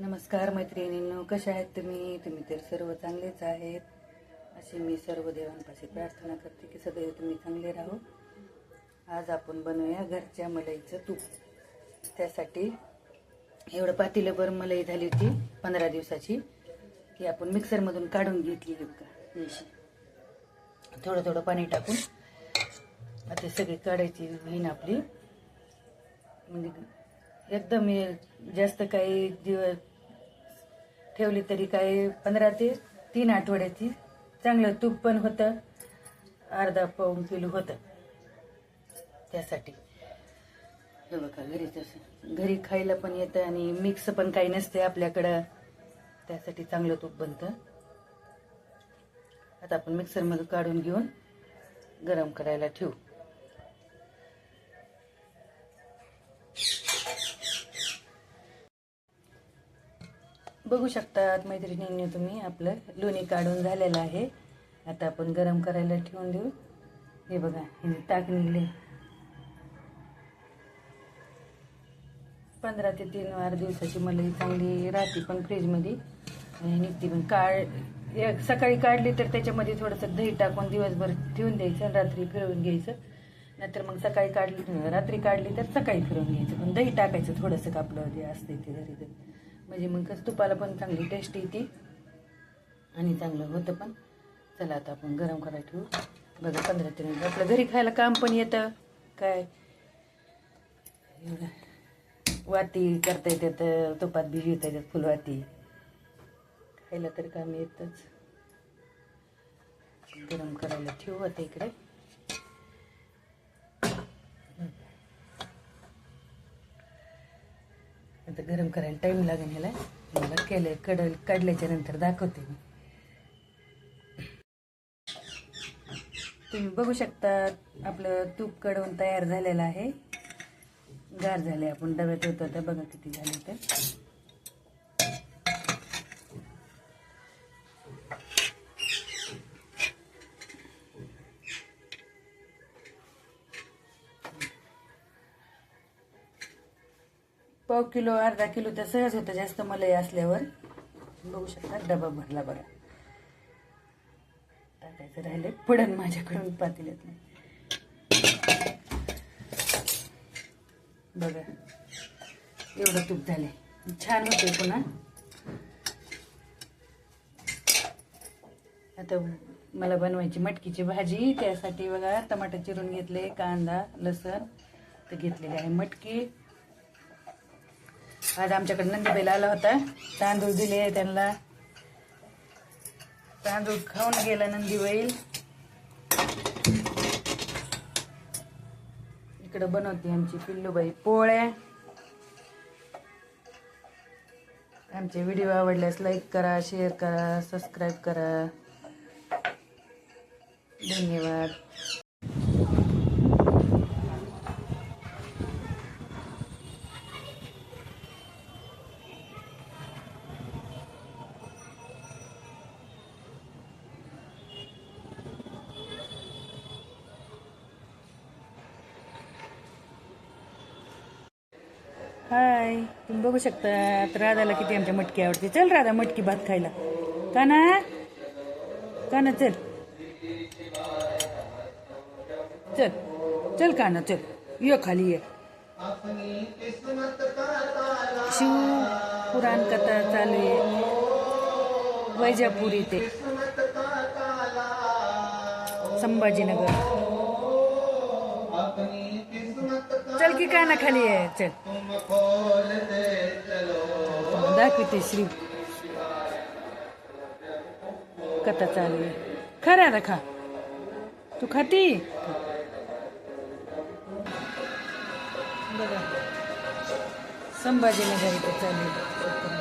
नमस्कार मैत्रिणींनो कशा आहेत तुम्ही? तुम्ही तर सर्व चांगलेच आहेत. अशी मी सर्व देवांपाशी प्रार्थना करते की सदैव तुम्ही चांगले राहू. आज आपण बनवूया घरच्या मलईचं तूप. त्यासाठी एवढं पातेलंभर मलई झाली होती पंधरा दिवसाची की आपण मिक्सरमधून काढून घेतली बघा अशी थोडं थोडं पाणी टाकून आता सगळी काढायची होईन आपली. म्हणजे एकदम जास्त काही दिवस ठेवली तरी काय पंधरा ते तीन आठवड्याची. चांगलं तूप पण होतं. अर्धा पाऊन किलो होतं. त्यासाठी. हे बघा घरी तसं. घरी खायला पण येतं आणि मिक्स पण काही नसते आपल्याकडं. त्यासाठी चांगलं तूप बनतं. आता आपण मिक्सरमध्ये काढून घेऊन गरम करायला ठेवू. बघू शकतात मैत्रिणींनी तुम्ही. आपलं लोणी काढून झालेलं आहे. आता आपण गरम करायला ठेवून देऊ. हे बघा हे ताक निघले. पंधरा ते तीन वार दिवसाची मलाई चांगली राहते पण फ्रीजमध्ये. निघते पण. काढ एक सकाळी काढली तर त्याच्यामध्ये थोडंसं दही टाकून दिवसभर ठेवून द्यायचं आणि रात्री फिरवून घ्यायचं. नाहीतर मग सकाळी काढली रात्री काढली तर सकाळी फिरवून घ्यायचं. पण दही टाकायचं थोडंसं आपलं जे असते ते घरी ते म्हणजे मग कसं तुपाला पण चांगली टेस्ट येते. आणि चांगलं होतं पण. चला आता आपण गरम करायला ठेवू. बघा पंधरा ते मिनिट. आपलं घरी खायला काम पण येतं. काय? वाती करता येतात तुपात भिजवता येतात फुलवाती खायला तर काम येतच. गरम करायला ठेवू आता इकडे. आता गरम करायला टाईम लागेल ह्याला. मला केलं कड काढल्याच्या नंतर दाखवते मी. तुम्ही बघू शकता आपलं तूप कडवून तयार झालेलं आहे. गार झाले आपण डब्यात होतो तर बघा किती झाले तर पाव किलो अर्धा किलो तर सहज होतं. जास्त मलई असल्यावर बघू शकता डबा भरला बघा. टाकायचं राहिले पडन माझ्याकडून पातेल्यात नाही. बघा. एवढं तूप झाले छान होते पुन्हा. आता मला बनवायची मटकीची भाजी. त्यासाठी बघा टमाटर चिरून घेतले कांदा लसण तर घेतलेली आहे मटकी. आज आमच्याकडे नंदीबाईल आला होता. तांदूळ दिले त्यांना तांदूळ खाऊन गेला नंदीबाईल इकडं बनवते आमची पिल्लूबाई पोळ्या आमचे व्हिडिओ आवडल्यास लाईक करा शेअर करा सबस्क्राईब करा. धन्यवाद. हाय. तुम्ही बघू शकता राधाला किती आमच्या मटकी आवडते. चल राधा मटकी भात खायला. का ना का ना चल. चल. चल का ना चल. ये खाली ये. शिव पुराण कथा चालू आहे. वैजापूर इथे. संभाजीनगर. की का ना खाली आहे चल दाखवते श्री. कथा चालू आहे. खरं आहे खा. तू खाती? बघा. संभाजीनगर इथे चालू आहे.